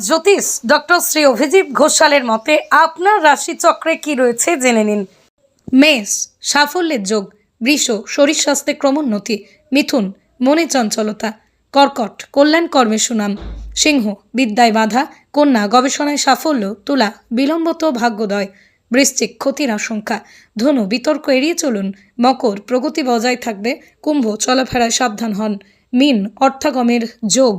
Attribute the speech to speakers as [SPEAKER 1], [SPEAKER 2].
[SPEAKER 1] জ্যোতিষ doctor Shri Abhijit ঘোষালের মতে আপনার রাশিচক্রে কি রয়েছে জেনে নিন। মেষ, সাফল্যের যোগ, বৃষ, শরীর স্বাস্থ্যে ক্রমোন্নতি, মিথুন, মনে চঞ্চলতা, কর্কট, কল্যাণ কর্মে সুনাম, সিংহ, বিদ্যায় বাধা, কন্যা, গবেষণায় সাফল্য, তুলা বিলম্বত ভাগ্যোদয়, বৃশ্চিক ক্ষতির আশঙ্কা, ধনু, বিতর্ক এড়িয়ে চলুন, মকর, প্রগতি বজায় থাকবে, কুম্ভ, চলাফেরায় সাবধান হন, মিন, অর্থাগমের যোগ।